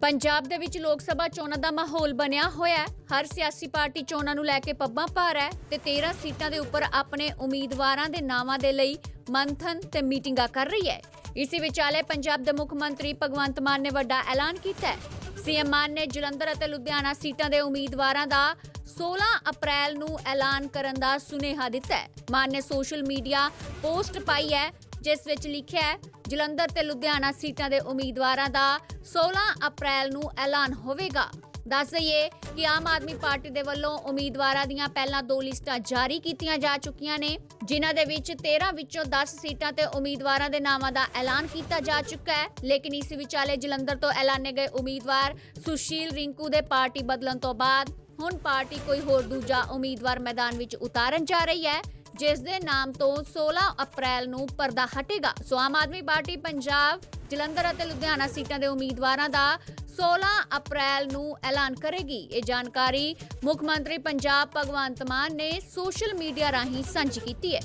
ਪੰਜਾਬ ਦੇ ਵਿੱਚ ਲੋਕ ਸਭਾ ਚੋਣਾਂ ਦਾ ਮਾਹੌਲ ਬਣਿਆ ਹੋਇਆ ਹੈ। ਹਰ ਸਿਆਸੀ ਪਾਰਟੀ ਚੋਣਾਂ ਨੂੰ ਲੈ ਕੇ ਪੱਬਾਂ ਭਾਰ ਹੈ ਤੇ 13 ਸੀਟਾਂ ਦੇ ਉੱਪਰ ਆਪਣੇ ਉਮੀਦਵਾਰਾਂ ਦੇ ਨਾਵਾਂ ਦੇ ਲਈ ਮੰਥਨ ਤੇ ਮੀਟਿੰਗਾਂ ਕਰ ਰਹੀ ਹੈ। ਇਸੇ ਵਿਚਾਲੇ ਪੰਜਾਬ ਦੇ ਮੁੱਖ ਮੰਤਰੀ ਭਗਵੰਤ ਮਾਨ ਨੇ ਵੱਡਾ ਐਲਾਨ ਕੀਤਾ ਹੈ। ਸੀਐਮ ਮਾਨ ਨੇ ਜਲੰਧਰ ਅਤੇ ਲੁਧਿਆਣਾ ਸੀਟਾਂ ਦੇ ਉਮੀਦਵਾਰਾਂ ਦਾ 16 ਅਪ੍ਰੈਲ ਨੂੰ ਐਲਾਨ ਕਰਨ ਦਾ ਸੁਨੇਹਾ ਦਿੱਤਾ ਹੈ। ਮਾਨ ਨੇ ਸੋਸ਼ਲ ਮੀਡੀਆ ਪੋਸਟ ਪਾਈ ਹੈ ਜਿਸ ਵਿੱਚ ਲਿਖਿਆ ਹੈ, ਜਲੰਧਰ ਤੇ ਲੁਧਿਆਣਾ ਸੀਟਾਂ ਦੇ ਉਮੀਦਵਾਰਾਂ ਦਾ 16 ਅਪ੍ਰੈਲ ਨੂੰ ਐਲਾਨ ਹੋਵੇਗਾ। ਦੱਸ ਦਈਏ ਕਿ ਆਮ ਆਦਮੀ ਪਾਰਟੀ ਦੇ ਵੱਲੋਂ ਉਮੀਦਵਾਰਾਂ ਦੀਆਂ ਪਹਿਲਾਂ ਦੋ ਲਿਸਟਾਂ ਜਾਰੀ ਕੀਤੀਆਂ ਜਾ ਚੁੱਕੀਆਂ ਨੇ, ਜਿਨ੍ਹਾਂ ਦੇ ਵਿੱਚ 13 ਵਿੱਚੋਂ 10 ਸੀਟਾਂ ਤੇ ਉਮੀਦਵਾਰਾਂ ਦੇ ਨਾਵਾਂ ਦਾ ਐਲਾਨ ਕੀਤਾ ਜਾ ਚੁੱਕਾ ਹੈ। ਲੇਕਿਨ ਇਸ ਵਿਚਾਲੇ ਜਲੰਧਰ ਤੋਂ ਐਲਾਨੇ ਗਏ ਉਮੀਦਵਾਰ ਸੁਸ਼ੀਲ ਰਿੰਕੂ ਦੇ ਪਾਰਟੀ ਬਦਲਣ ਤੋਂ ਬਾਅਦ ਹੁਣ ਪਾਰਟੀ ਕੋਈ ਹੋਰ ਦੂਜਾ ਉਮੀਦਵਾਰ ਮੈਦਾਨ ਵਿੱਚ ਉਤਾਰਨ ਜਾ ਰਹੀ ਹੈ। ਜਿਸ ਦੇ ਨਾਮ ਤੋਂ 16 ਅਪ੍ਰੈਲ ਨੂੰ ਪਰਦਾ ਹਟੇਗਾ। ਸੋ ਆਮ ਆਦਮੀ ਪਾਰਟੀ ਪੰਜਾਬ, ਜਲੰਧਰ ਅਤੇ ਲੁਧਿਆਣਾ ਸੀਟਾਂ ਦੇ ਉਮੀਦਵਾਰਾਂ ਦਾ 16 ਅਪ੍ਰੈਲ ਨੂੰ ਐਲਾਨ ਕਰੇਗੀ। ਇਹ ਜਾਣਕਾਰੀ ਮੁੱਖ ਮੰਤਰੀ ਪੰਜਾਬ ਭਗਵੰਤ ਮਾਨ ਨੇ ਸੋਸ਼ਲ ਮੀਡੀਆ ਰਾਹੀਂ ਸਾਂਝੀ ਕੀਤੀ ਹੈ।